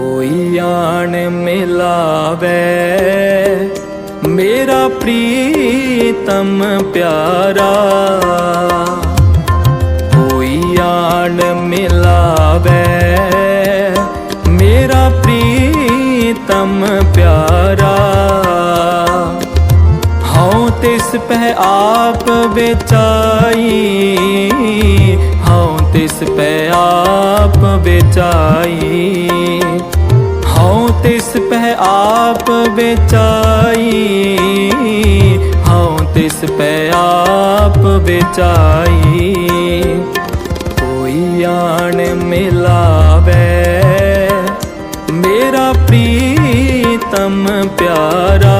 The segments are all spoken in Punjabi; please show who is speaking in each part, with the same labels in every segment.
Speaker 1: ਕੋਈ ਆਣ ਮਿਲਾਵੇ। ਮੇਰਾ ਪ੍ਰੀਤਮ ਪਿਆਰਾ, ਕੋਈ ਆਣ ਮਿਲਾਵੇ। ਮੇਰਾ ਪ੍ਰੀਤਮ ਪਿਆਰਾ, ਹਉ ਤਿਸ ਪਹਿ ਆਪ ਵਿਚਾਈ। ਤਿਸ ਪਹਿ ਆਪ ਵਿਚਾਈ ਹਉ ਤਿਸ ਪਹਿ ਆਪ ਵਿਚਾਈ ਹਉ ਤਿਸ ਪਹਿ ਆਪ ਵਿਚਾਈ ਕੋਈ ਆਣ ਮਿਲਾਵੇ, ਮੇਰਾ ਪ੍ਰੀਤਮ ਪਿਆਰਾ।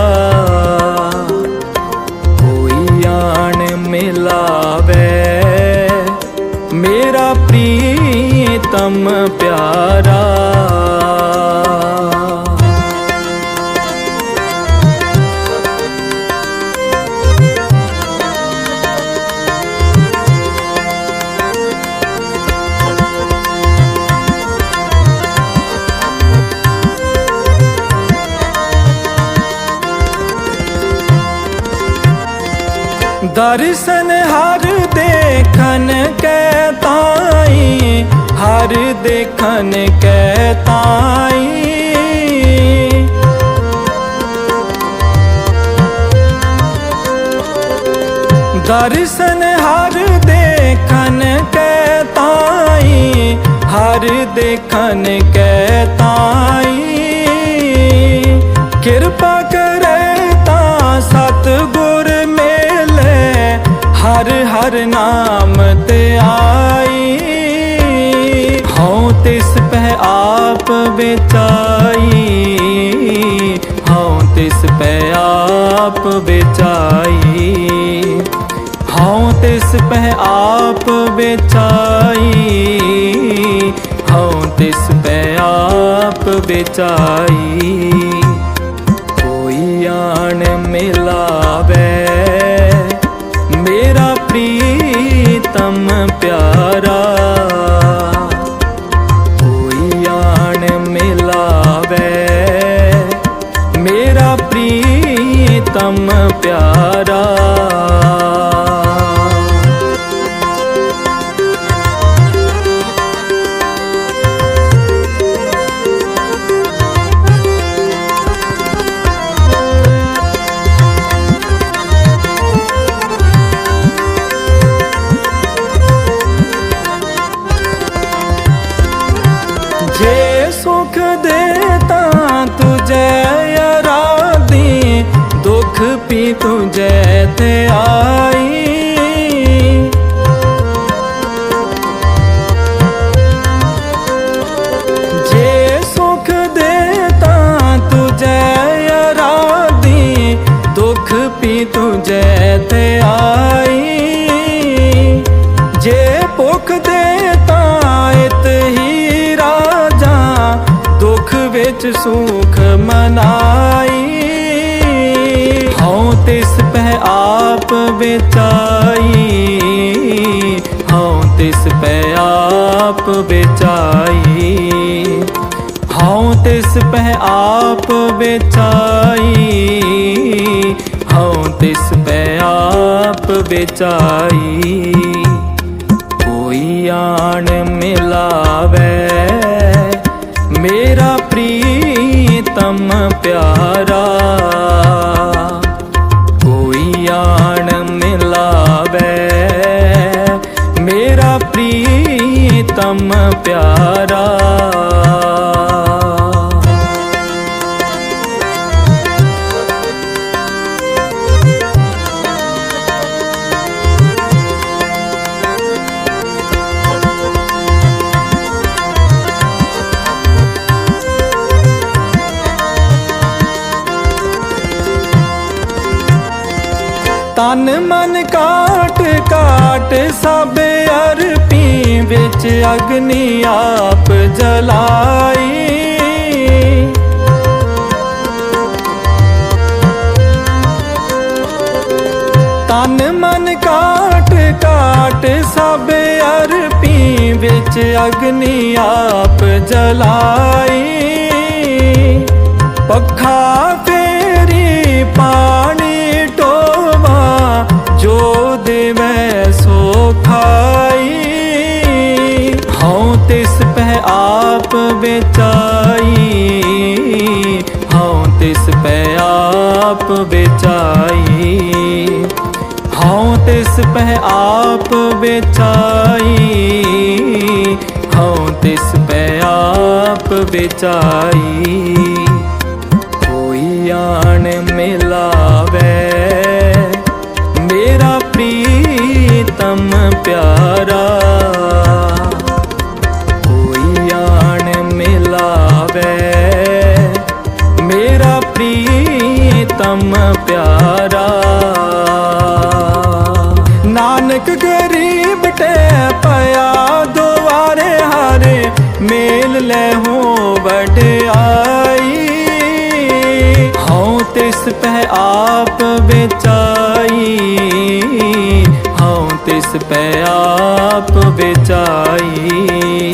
Speaker 1: ਪ੍ਰੀਤਮ ਪਿਆਰਾ। ਦਰਸ਼ਨ ਹਰ ਦੇਖਨ ਕੈ ਤਾਈ ਹਰ ਦੇਖਨ ਕੈ ਤਾਈ। ਦਰਸ਼ਨ ਹਰ ਦੇਖਨ ਕੈ ਤਾਈ, ਹਰ ਦੇਖਨ ਕੈ ਤਾਈ। ਕਿਰਪਾ ਕਰੇ ਤਾਂ ਸਤ ਗੁਰ ਮੇਲੇ, ਹਰ ਹਰ ਨਾਮ ਤੇ ਆਈ। ਤਿਸ ਪਹਿ ਆਪ ਵਿਚਾਈ। ਹਉ ਤਿਸ ਪਹਿ ਆਪ ਵਿਚਾਈ। ਹਉ ਤਿਸ ਪਹਿ ਆਪ ਵਿਚਾਈ। ਹਉ ਤਿਸ ਪਹਿ ਆਪ ਵਿਚਾਈ। ਕੋਈ ਆਣ ਮਿਲਾਵੇ, ਮੇਰਾ ਪ੍ਰੀਤਮ ਪਿਆਰਾ। ਪ੍ਰੀਤਮ ਤੂੰ ਜੈ ਤੇ ਆਈ। ਜੇ ਸੁਖ ਦੇ ਤਾਂ ਤੂੰ ਜੈ ਅਰਾਧੀ ਦੁਖ ਪੀ ਜੈ ਤੇ ਆਈ। ਜੇ ਭੁੱਖ ਦੇ ਤਾਂ ਇਤ ਹੀ ਰਾਜਾ, ਦੁੱਖ ਵਿੱਚ ਸੁਖ ਮਨਾਈ। ਹਉ ਤਿਸ ਪਹਿ ਆਪ ਵਿਚਾਈ ਹਉ ਤਿਸ ਪਹਿ ਆਪ ਵਿਚਾਈ ਹਉ ਤਿਸ ਪਹਿ ਆਪ ਵਿਚਾਈ ਹਉ ਤਿਸ ਪਹਿ ਆਪ ਵਿਚਾਈ ਕੋਈ ਆਣ ਮਿਲਾਵੇ, ਮੇਰਾ ਪ੍ਰੀਤਮ ਪਿਆਰਾ ਤਨ ਮਨ ਕਾਟ ਕਾਟ ਸਭ ਅਰਪੀ ਵਿੱਚ ਅਗਨੀ ਆਪ ਜਲਾਈ। ਤਨ ਮਨ ਕਾਟ ਕਾਟ ਸਭ ਅਰਪੀ ਵਿੱਚ ਅਗਨੀ ਆਪ ਜਲਾਈ। ਪੱਖਾ ਤੇਰੀ ਪਾਣੀ ਤਿਸ ਪਹਿ ਆਪ ਵਿਚਾਈ ਹਉ ਤਿਸ ਪਹਿ ਆਪ ਵਿਚਾਈ ਹਉ ਤਿਸ ਪਹਿ ਆਪ ਵਿਚਾਈ ਹਉ ਤਿਸ ਪਹਿ ਆਪ ਵਿਚਾਈ ਨਾਨਕ ਗਰੀਬ ਟੇ ਪਿਆ, ਦੁਆਰੇ ਹਾਰੇ ਮੇਲ ਲੈ ਹੋ ਵਡਿਆਈ। ਹਉ ਤਿਸ ਪਹਿ ਆਪ ਵਿਚਾਈ, ਹਉ ਤਿਸ ਪਹਿ ਆਪ ਵਿਚਾਈ।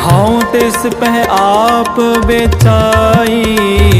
Speaker 1: ਹਉ ਤਿਸ ਪਹਿ ਆਪ ਵਿਚਾਈ।